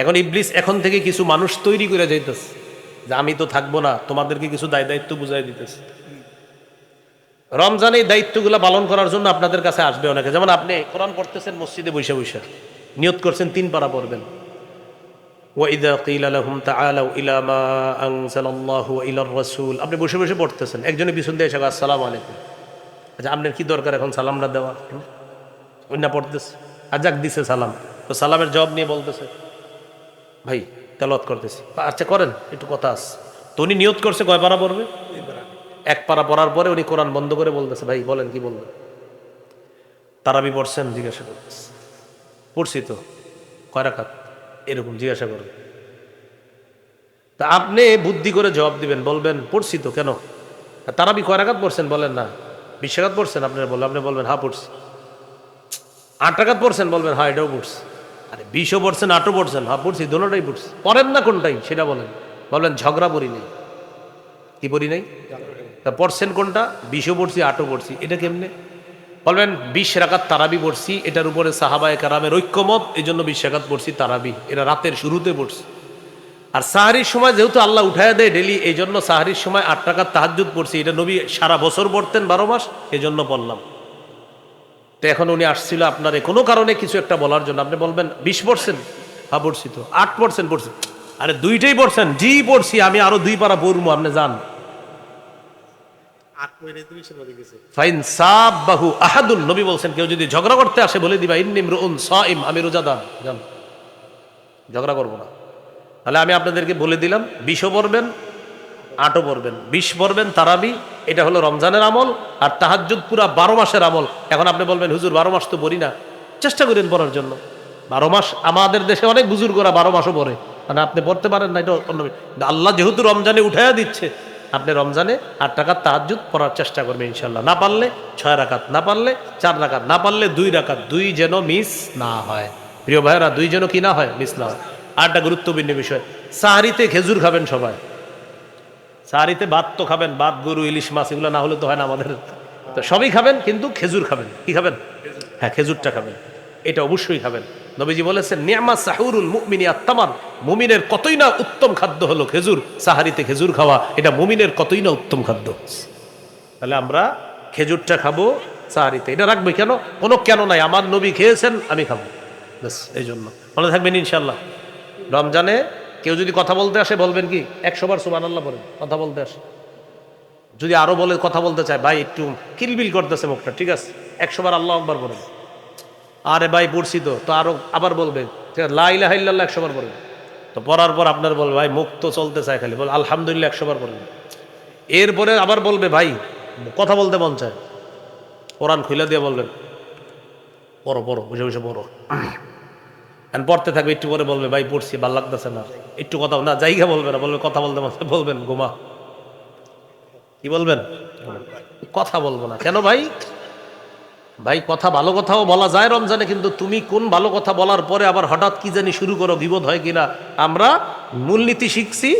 এখন ইবলিস এখন থেকে কিছু মানুষ তৈরি করে যাইতেছে, যে আমি তো থাকব না, তোমাদেরকে কিছু দায় দায়িত্ব বুঝাই দিতেছে। রমজান এই দায়িত্বগুলো পালন করার জন্য আপনাদের কাছে আসবে অনেকে। যেমন আপনি কোরআন পড়তেছেন, মসজিদে বৈশা বৈশা নিয়ত করছেন, তিন পারা পড়বেন। ইলামা রসুল। আপনি বসে বসে পড়তেছেন, একজনের পিছন দিয়ে এসে আসসালাম আলাইকুম। আচ্ছা আপনার কি দরকার এখন সালামটা দেওয়া অন্য পড়তেছে। আর যাক, দিছে সালাম। তো সালামের জবাব নিয়ে বলতেছে। ভাই তেলত করতেছি। আচ্ছা করেন, একটু কথা আস তো উনি নিয়ত করছে কয় পারা পড়বে? এক পারা পড়ার পরে উনি কোরআন বন্ধ করে বলতেছে, ভাই, বলেন কি বলবেন? তারাবি পড়ছেন জিজ্ঞাসা করতেছে। পড়ছি তো, কয় রাখাত এরকম জিজ্ঞাসা করবে। তা আপনি বুদ্ধি করে জবাব দিবেন, বলবেন, পড়ছি তো, কেন? তারাবি কয় রাখাত পড়ছেন? বলেন না। বিশ রাখাত পড়ছেন? আপনার বলবেন আপনি বলবেন হা পড়ছি। আট টাকাত পড়ছেন? বলবেন হ্যাঁ এটাও পড়ছি। আরে বিশও পড়ছেন আটও পড়ছেন হ্যাঁ পড়ছি, দোনোটাই পড়ছি। পড়েন না কোনটাই, সেটা বলেন। বলবেন, ঝগড়া পড়ি নেই। কি পড়ি নাই? তা পড়ছেন কোনটা? বিশও পড়ছি, আটও পড়ছি, এটা কেমনে? বলবেন, বিশ রাকাত তারাবি পড়ছি, এটার উপরে সাহাবায় কারামের ঐক্যমত এই জন্য বিশ রাকাত পড়ছি তারাবি এটা রাতের শুরুতে পড়ছি। আর সাহারির সময় যেহেতু আল্লাহ উঠায় দেয় ডেলি এই জন্য সাহারির সময় আট টাকার তাহাজুদ পড়ছি, এটা নবী সারা বছর পড়তেন বারো মাস এই জন্য বললাম তো এখন উনি আসছিল আপনার কোনো কারণে কিছু একটা বলার জন্য। আপনি বলবেন বিশ পড়ছেন হ্যাঁ পড়ছি তো। আট পড়ছেন পড়ছি। আরে দুইটাই পড়ছেন? জি পড়ছি। আমি আরও দুই পারা পড়ব আপনি যান। সাবাহু আহাদুন। নবী বলছেন কেউ যদি ঝগড়া করতে আসে বলে দিবা ইন্নিম রুন সাইম আমি রোজাদার। যান। ঝগড়া করব না। তাহলে আমি আপনাদেরকে বলে দিলাম বিশও পড়বেন আটও পড়বেন, বিশ পড়বেন তারাবি, এটা হলো রমজানের আমল, আর তাহাজ্জুদ পুরা বারো মাসের আমল। এখন আপনি বলবেন, হুজুর, বারো মাস তো পড়ি না। চেষ্টা করেন পড়ার জন্য। বারো মাস আমাদের দেশে অনেক বুজুর্গরা বারো মাসও পড়ে। মানে আপনি পড়তে পারেন না, এটা অন্য আল্লাহ যেহেতু রমজানে উঠাইয়া দিচ্ছে, আপনি রমজানে আট টাকার তাহাজুদ পড়ার চেষ্টা করবেন ইনশাল্লাহ না পারলে ছয় রাকাত, না পারলে চার রাকাত, না পারলে দুই রাকাত, দুই যেন মিস না হয়। প্রিয় ভাইয়েরা, দুই যেন কি না হয়, মিস না হয়। আর একটা গুরুত্বপূর্ণ বিষয়, সাহারিতে খেজুর খাবেন সবাই। সাহারিতে ভাত তো খাবেন, ভাত, গরু, ইলিশ, মাছ, এগুলো না হলে তো হয় না আমাদের। তো সবই খাবেন, কিন্তু খেজুর খাবেন। কি খাবেন? হ্যাঁ খেজুরটা খাবেন। এটা অবশ্যই খাবেন। নবীজি বলেছেন, নিয়ামা সাহুরুল মুমিনী আত্মামান মুমিনের কতই না উত্তম খাদ্য হলো খেজুর, সাহারিতে খেজুর খাওয়া, এটা মুমিনের কতই না উত্তম খাদ্য। তাহলে আমরা খেজুরটা খাব, সাহারিতে। এটা রাখবে কেন? কোনো কেন নাই। আমার নবী খেয়েছেন, আমি খাব। ব্যাস এই জন্য মনে থাকবেন ইনশাল্লাহ রমজানে কেউ যদি কথা বলতে আসে, বলবেন কি? একশো বার সুবান আল্লাহ বলেন, কথা বলতে আসে। যদি আরও বলে, কথা বলতে চায়, ভাই একটু কিলবিল করতেছে মুখটা, ঠিক আছে? একশো বার আল্লাহ একবার বলেন। আরে ভাই, পড়ছি তো তো আরও আবার আছে? লাইলা হাইল্লাহ একশো বার বলবেন তো পড়ার পর আপনার বলবে, ভাই মুখ তো চলতে চায় খালি, বল আলহামদুলিল্লাহ একশো বার বলবেন এরপরে আবার বলবে, ভাই কথা বলতে মন চায়। কোরআন খুলে দিয়ে বলবেন, পড়ো পড়ো বুঝে বুঝে পড়ো। And পড়তে থাকবে একটু পরে বলবে ভাই পড়ছি ভালো লাগতেছে না। একটু কথা না জায়গা বলবে না। বলবে কথা বলতে চায়, বলবেন গোমা কি বলবেন? কথা বলব না। কেন ভাই? ভাই কথা ভালো কথাও বলা যায় রমজানে কিন্তু তুমি কোন ভালো কথা বলার পরে আবার হঠাৎ কি জানি শুরু করো বিপদ হয় কিনা? আমরা মূলনীতি শিখছি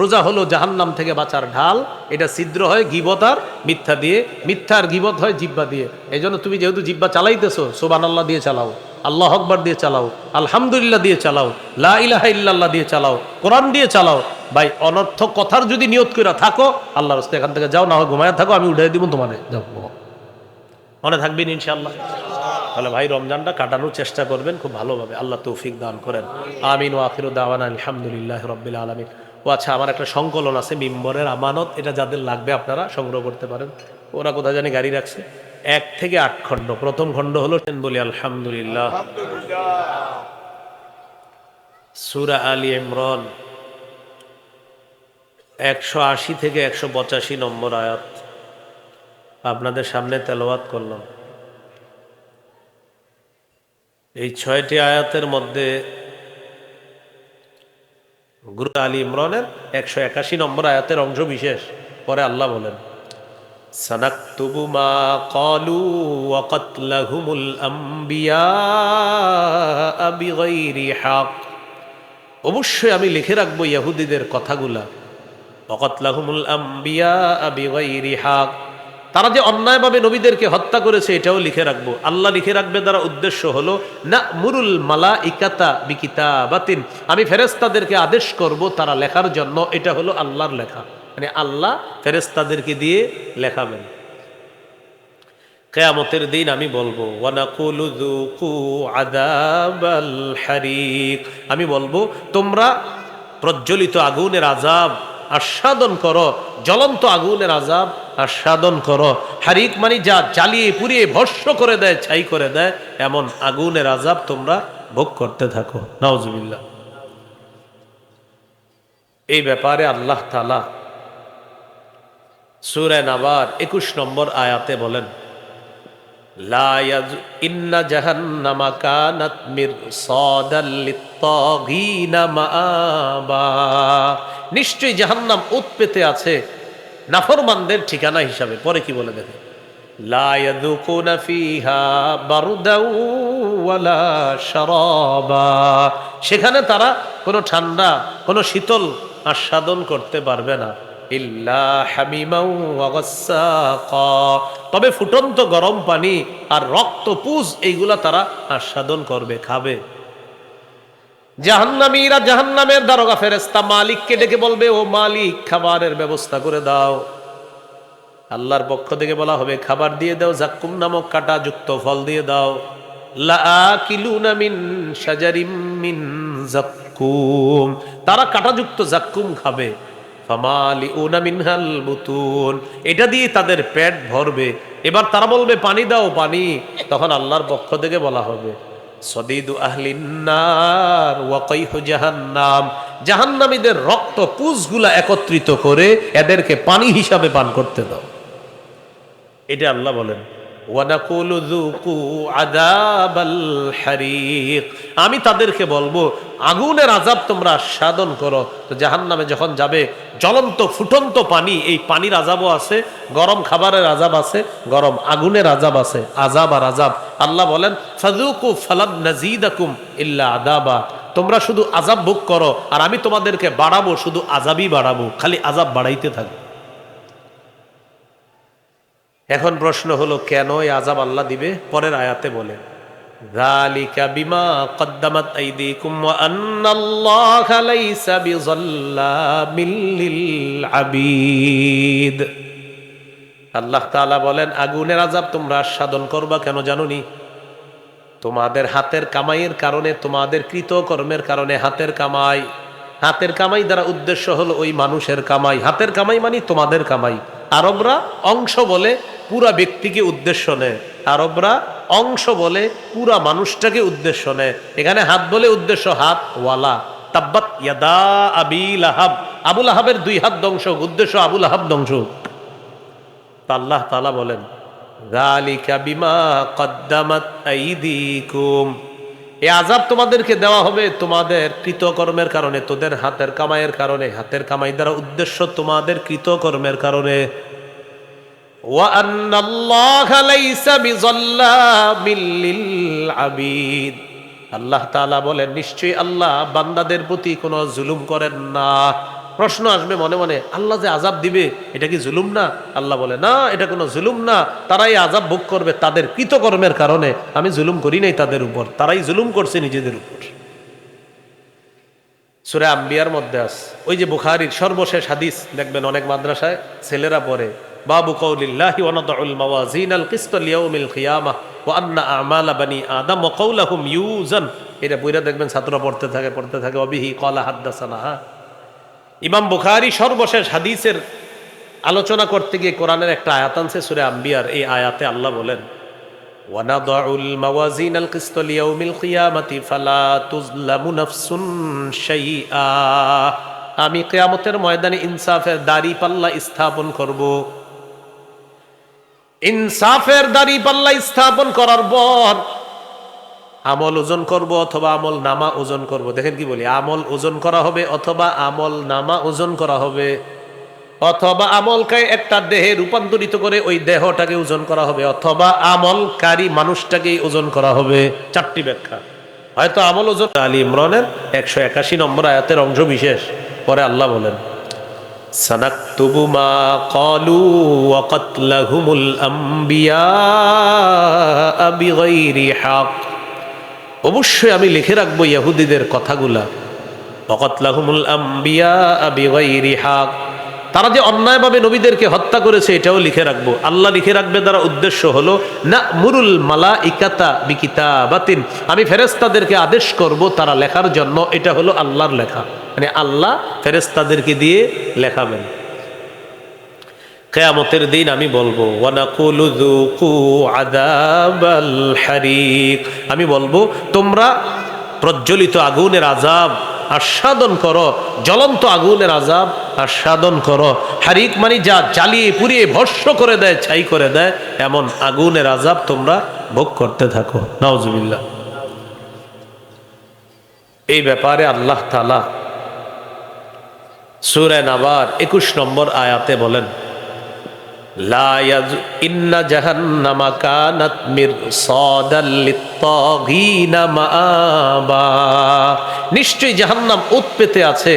রোজা হলো জাহান্নাম থেকে বাঁচার ঢাল। এটা ছিদ্র হয় গিবতার মিথ্যা দিয়ে। মিথ্যার গিবত হয় জিব্বা দিয়ে। এই তুমি যেহেতু জিব্বা চালাইতেছো সোবান আল্লাহ দিয়ে চালাও। আল্লাহ আকবর দিয়ে চালাও, আলহামদুলিল্লাহ দিয়ে চালাও, লা ইল্লাল্লাহ দিয়ে চালাও, কোরআন দিয়ে চালাও। ভাই অনর্থক কথার যদি নিয়ত করে থাকো, আল্লাহর রাস্তায় এখান থেকে যাও, না হয় ঘুমায় থাকো, আমি উঠাই দিব তোমাদের যাও। মনে থাকবেন ইনশাল্লাহ তাহলে ভাই, রমজানটা কাটানোর চেষ্টা করবেন, খুব ভালোভাবে। আল্লাহ তৌফিক দান করেন। আমিন ও আখির দাওয়ান আলহামদুলিল্লাহ রব্বিল আলমিন। ও আচ্ছা আমার একটা সংকলন আছে, মিম্বরের আমানত, এটা যাদের লাগবে আপনারা সংগ্রহ করতে পারেন। ওরা কোথায় জানি গাড়ি রাখছে? এক থেকে আট খণ্ড। প্রথম খণ্ড হলো বলি, আলহামদুলিল্লাহ। সুরা আলী ইমরান। একশো আশি থেকে একশো পঁচাশি নম্বর আয়াত। আপনাদের সামনে তেলাওয়াত করলাম। এই ছয়টি আয়াতের মধ্যে গুরু আলী ইমরানের একশো একাশি নম্বর আয়াতের অংশ বিশেষ। পরে আল্লাহ বলেন। অবশ্যই আমি লিখে রাখব ইহুদিদের কথাগুলা। ওয়া কাতলাহুমুল আম্বিয়া বিগাইরি হক। তারা যে অন্যায়ভাবে নবীদেরকে হত্যা করেছে, এটাও লিখে রাখব। আল্লাহ লিখে রাখবে দ্বারা উদ্দেশ্য হলো না মুরুল মালা ইকাতা বিকিতা বাতিন আমি ফেরেস্তাদেরকে আদেশ করব তারা লেখার জন্য, এটা হলো আল্লাহর লেখা। মানে আল্লাহ ফেরেস্তাদেরকে দিয়ে লেখাবেন। কেয়ামতের দিন আমি বলব আমি বলব, তোমরা প্রজ্বলিত আগুনের আজাব আস্বাদন করো, জ্বলন্ত আগুনের আজাব আস্বাদন করো। হারিক মানে যা জ্বালিয়ে পুড়িয়ে ভস্য করে দেয়, ছাই করে দেয়, এমন আগুনের আজাব তোমরা ভোগ করতে থাকো। নাউজুবিল্লাহ। এই ব্যাপারে আল্লাহ তালা সুরে নাবার একুশ নম্বর আয়াতে বলেন ইন্না জাহান্নামা কানাত লিত্তাগিনা নিশ্চয়ই জাহান্নাম উৎপেতে আছে নাফরমানদের ঠিকানা হিসাবে। পরে কি বলে দেখে লা ইয়াযুকুনা ফিহা বারদাও সেখানে তারা কোনো ঠান্ডা, কোনো শীতল আস্বাদন করতে পারবে না। তবে ফুটন্ত গরম পানি আর রক্ত পুজ এইগুলা তারা আস্বাদন করবে, খাবে। জাহান্নামীরা জাহান্নামের দারোগা ফেরেস্তা মালিককে ডেকে বলবে, ও মালিক, খাবারের ব্যবস্থা করে দাও। আল্লাহর পক্ষ থেকে বলা হবে, খাবার দিয়ে দাও, জাক্কুম নামক কাটা যুক্ত ফল দিয়ে দাও। তারা কাটাযুক্ত জাক্কুম খাবে। ফামালিউনা মিনহাল বুতুন এটা দিয়ে তাদের পেট ভরবে। এবার তারা বলবে, পানি দাও, পানি। তখন আল্লাহর পক্ষ থেকে বলা হবে, সদিদু আহলিন্নার ওয়াকাইহু জাহান্নাম। জাহান্নামীদের রক্ত পুষগুলা একত্রিত করে এদেরকে পানি হিসাবে পান করতে দাও। এটা আল্লাহ বলেন। আমি তাদেরকে বলব, আগুনের আজাব তোমরা সাধন করো। তো জাহান্নামে যখন যাবে, জ্বলন্ত ফুটন্ত পানি, এই পানির আজাবও আছে, গরম খাবারের আজাব আছে, গরম আগুনের আজাব আছে আজাব আর আজাব আল্লাহ বলেন ফাজুকু ফালাদ নাজিদাকুম ইল্লা আদাবা তোমরা শুধু আজাব ভোগ করো, আর আমি তোমাদেরকে বাড়াবো, শুধু আজাবই বাড়াবো, খালি আজাব বাড়াইতে থাকব এখন প্রশ্ন হলো কেন এই আজাব আল্লাহ দিবে পরের আয়াতে বলে ذَلِكَ بِمَا قَدَّمَتْ أَيْدِيكُمْ وَأَنَّ اللَّهَ لَيْسَ بِظَلَّامٍ لِلْعَبِيدِ আল্লাহ তাআলা বলেন আগুনের আজাব তোমরা আস্বাদন করবা কেন জানোনি তোমাদের হাতের কামাইয়ের কারণে তোমাদের কৃতকর্মের কারণে হাতের কামাই হাতের কামাই দ্বারা উদ্দেশ্য হলো ওই মানুষের কামাই হাতের কামাই মানে তোমাদের কামাই আরবরা অংশ বলে পুরা ব্যক্তিকে উদ্দেশ্য নেয়। আরবরা অংশ বলে পুরা মানুষটাকে উদ্দেশ্য নেয়। এখানে হাত বলে উদ্দেশ্য, হাত ওয়ালা। তাব্বাত ইয়াদা আবিল আহাব আবুল আহাবের দুই হাত ধ্বংস উদ্দেশ্য আবুল আহাব ধ্বংস আল্লাহ তালা বলেন গালিকা বিমা কদ্দামাত আইদিকুম। এই আজাব তোমাদেরকে দেওয়া হবে তোমাদের কৃতকর্মের কারণে, তোদের হাতের কামাইয়ের কারণে। হাতের কামাই দ্বারা উদ্দেশ্য তোমাদের কৃতকর্মের কারণে। وَأَنَّ اللَّهَ لَيْسَ بِظَلَّامٍ لِلْعَبِيدِ আল্লাহ তাআলা বলেন নিশ্চয়ই আল্লাহ বান্দাদের প্রতি কোনো জুলুম করেন না প্রশ্ন আসবে মনে মনে আল্লাহ যে আজাব দিবে এটা কি জুলুম না আল্লাহ বলে না এটা কোনো জুলুম না তারাই আজাব ভোগ করবে তাদের কৃতকর্মের কারণে আমি জুলুম করি নাই তাদের উপর তারাই জুলুম করছে নিজেদের উপর সুরে আম্বিয়ার মধ্যে আস ওই যে বুখারির সর্বশেষ হাদিস দেখবেন অনেক মাদ্রাসায় ছেলেরা পড়ে বাবু কৌলিল্লাহি ওয়ানাদউল মাওয়াজিন আল কিসত লিয়াউমিল কিয়ামাহ ওয়া আন্না আমালা বানি আদম ওয়া কওলাহুম ইউজান এটা বইরা দেখবেন ছাত্ররা পড়তে থাকে পড়তে থাকে অবিহি কলা হাদ্দাসানা হ্যাঁ ইমাম বুখারি সর্বশেষ হাদিসের আলোচনা করতে গিয়ে কোরআনের একটা আয়াত আনছে সুরে আম্বিয়ার এই আয়াতে আল্লাহ বলেন ونضع الموازين القسط ليوم القيامة فلا تظلم نفس شيئا আমি কেয়ামতের ময়দানে ইনসাফের দাড়ি পাল্লা স্থাপন করব ইনসাফের দাড়ি পাল্লা স্থাপন করার পর আমল ওজন করব অথবা আমল নামা ওজন করব? দেখেন কি বলি, আমল ওজন করা হবে অথবা আমল নামা ওজন করা হবে? অথবা আমলকে একটা দেহে রূপান্তরিত করে ওই দেহটাকে ওজন করা হবে, অথবা আমলকারী মানুষটাকে ওজন করা হবে? চারটি ব্যাখ্যা। হয়তো আমল ওজন আলী ইমরানের একশো একাশি নম্বর আয়াতের অংশ বিশেষ, পরে আল্লাহ বলেন। সানাক্তুবু মা ক্বালু ওয়া কাতলাহুমুল আমবিয়া বিগাইরি অবশ্যই আমি লিখে রাখব ইহুদিদের কথাগুলা। ওয়াকাতলাহুমুল আমবিয়া বিগাইরি হক। তারা যে অন্যায়ভাবে নবীদেরকে হত্যা করেছে, এটাও লিখে রাখব। আল্লাহ লিখে রাখবে দ্বারা উদ্দেশ্য হলো না মুরুল মালা ইকাতা বিকিতা বাতিন আমি ফেরেস্তাদেরকে আদেশ করব তারা লেখার জন্য, এটা হলো আল্লাহর লেখা। মানে আল্লাহ ফেরেস্তাদেরকে দিয়ে লেখাবেন। কেয়ামতের দিন আমি বলব হারিক। আমি বলব, তোমরা প্রজ্বলিত আগুনের আজাব আস্বাদন করো, জ্বলন্ত আগুনের আজাব আস্বাদন করো। হারিক মানে যা জ্বালিয়ে পুড়িয়ে ভস্য করে দেয়, ছাই করে দেয়, এমন আগুনের আজাব তোমরা ভোগ করতে থাকো। নাউজুবিল্লাহ। এই ব্যাপারে আল্লাহ তালা সুরে নাবার একুশ নম্বর আয়াতে বলেন জাহান্নামা উৎপেতে আছে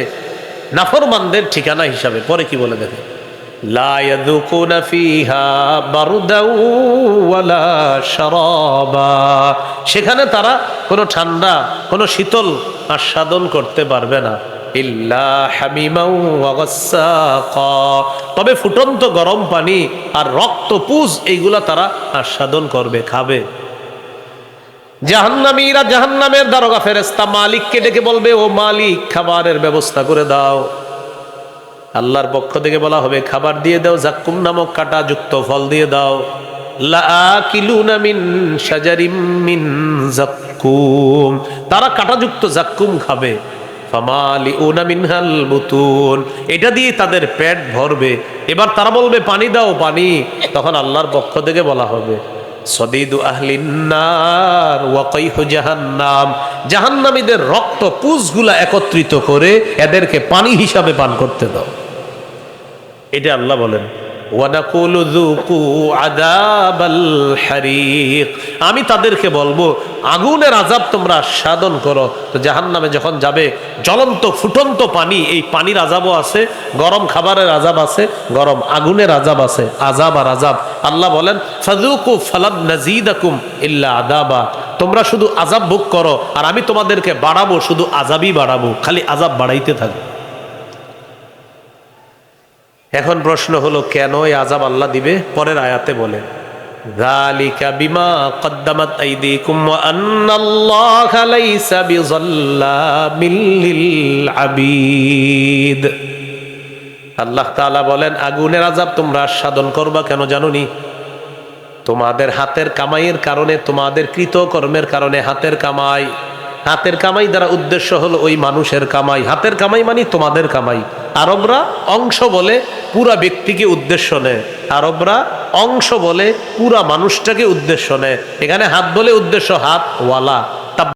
নাফরমানদের ঠিকানা হিসাবে, পরে কি বলে দেখে লা ইয়াযুকুনা ফিহা বারদাও সেখানে তারা কোনো ঠান্ডা, কোনো শীতল আস্বাদন করতে পারবে না। তবে ফুটন্ত গরম পানি আর রক্ত পুজ এইগুলা তারা আস্বাদন করবে, খাবে। জাহান্নামীরা জাহান্নামের দারোগা ফেরেস্তা মালিককে ডেকে বলবে, ও মালিক, খাবারের ব্যবস্থা করে দাও। আল্লাহর পক্ষ থেকে বলা হবে, খাবার দিয়ে দাও, জাক্কুম নামক কাটা যুক্ত ফল দিয়ে দাও। তারা কাটাযুক্ত জাক্কুম খাবে। ফামালিউনা মিনহাল বুতুন এটা দিয়ে তাদের পেট ভরবে। এবার তারা বলবে, পানি দাও, পানি। তখন আল্লাহর পক্ষ থেকে বলা হবে, সদিদু আহলিন্নার ওয়াকাইহু জাহান্নাম। জাহান্নামীদের রক্ত পুষগুলা একত্রিত করে এদেরকে পানি হিসাবে পান করতে দাও। এটা আল্লাহ বলেন। আমি তাদেরকে বলব, আগুনের আজাব তোমরা সাধন করো। তো জাহান্নামে যখন যাবে, জ্বলন্ত ফুটন্ত পানি, এই পানির আজাবও আছে, গরম খাবারের আজাব আছে, গরম আগুনের আজাব আছে আজাব আর আজাব আল্লাহ বলেন ফাজুকু ফালাদ নাজিদাকুম ইল্লা আদাবা তোমরা শুধু আজাব ভোগ করো, আর আমি তোমাদেরকে বাড়াবো, শুধু আজাবই বাড়াবো, খালি আজাব বাড়াইতে থাকব এখন প্রশ্ন হলো কেন এই আজাব আল্লাহ দিবে পরের আয়াতে বলে ذَلِكَ بِمَا قَدَّمَتْ أَيْدِيكُمْ وَأَنَّ اللَّهَ لَيْسَ بِظَلَّامٍ لِلْعَبِيدِ আল্লাহ তাআলা বলেন আগুনের আজাব তোমরা আস্বাদন করবা কেন জানোনি তোমাদের হাতের কামাইয়ের কারণে তোমাদের কৃতকর্মের কারণে হাতের কামাই হাতের কামাই দ্বারা উদ্দেশ্য হলো ওই মানুষের কামাই। হাতের কামাই মানে তোমাদের কামাই। আরবরা অংশ বলে পুরা ব্যক্তিকে উদ্দেশ্য নেয়। আরবরা অংশ বলে পুরা মানুষটাকে উদ্দেশ্য নেয়। এখানে হাত বলে উদ্দেশ্য হাত, ওয়ালা।